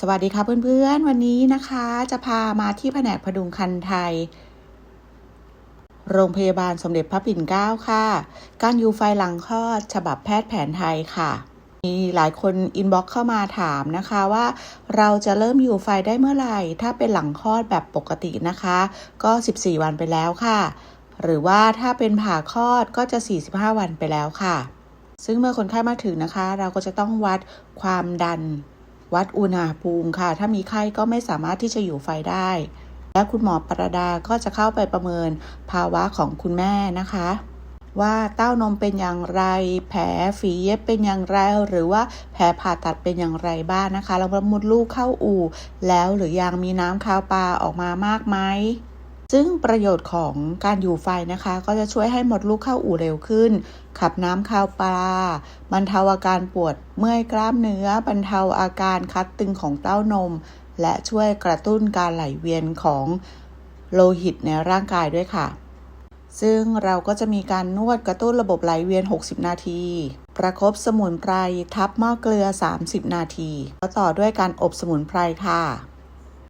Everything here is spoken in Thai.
สวัสดีค่ะเพื่อนๆ วันนี้นะคะจะพามาที่แผนกพดุงคันไทย โรงพยาบาลสมเด็จพระปิ่นเกล้าค่ะ การยูไฟหลังคลอดฉบับแพทย์แผนไทยค่ะ มีหลายคนอินบ็อกเข้ามาถามนะคะว่าเราจะเริ่มยูไฟได้เมื่อไหร่ ถ้าเป็นหลังคลอดแบบปกตินะคะ ก็ 14 วันไปแล้วค่ะ หรือว่าถ้าเป็นผ่าคลอดก็จะ 45 วันไปแล้วค่ะ ซึ่งเมื่อคนไข้มาถึงนะคะ เราก็จะต้องวัดความดัน วัดอุณหภูมิค่ะ ถ้ามีไข้ก็ไม่สามารถที่จะอยู่ไฟได้ และคุณหมอประดาก็จะเข้าไปประเมินภาวะของคุณแม่นะคะว่าเต้านมเป็นอย่างไร แผลฝีเย็บเป็นอย่างไร หรือว่าแผลผ่าตัดเป็นอย่างไรบ้างนะคะ แล้วมดลูกเข้าอู่ แล้วหรือยังมีน้ำคาวปลาออกมามากไหม ซึ่งประโยชน์ของการอยู่ไฟนะคะ ก็จะช่วยให้หมดลูกเข้าอู่เร็วขึ้น ขับน้ำคาวปลาบรรเทาอาการปวดเมื่อยกล้ามเนื้อ บรรเทาอาการคัดตึงของเต้านม และช่วยกระตุ้นการไหลเวียนของโลหิตในร่างกายด้วยค่ะ ซึ่งเราก็จะมีการนวดกระตุ้นระบบไหลเวียน 60 นาที ประคบสมุนไพรทับหม้อเกลือ 30 นาที แล้วต่อด้วยการอบสมุนไพรค่ะ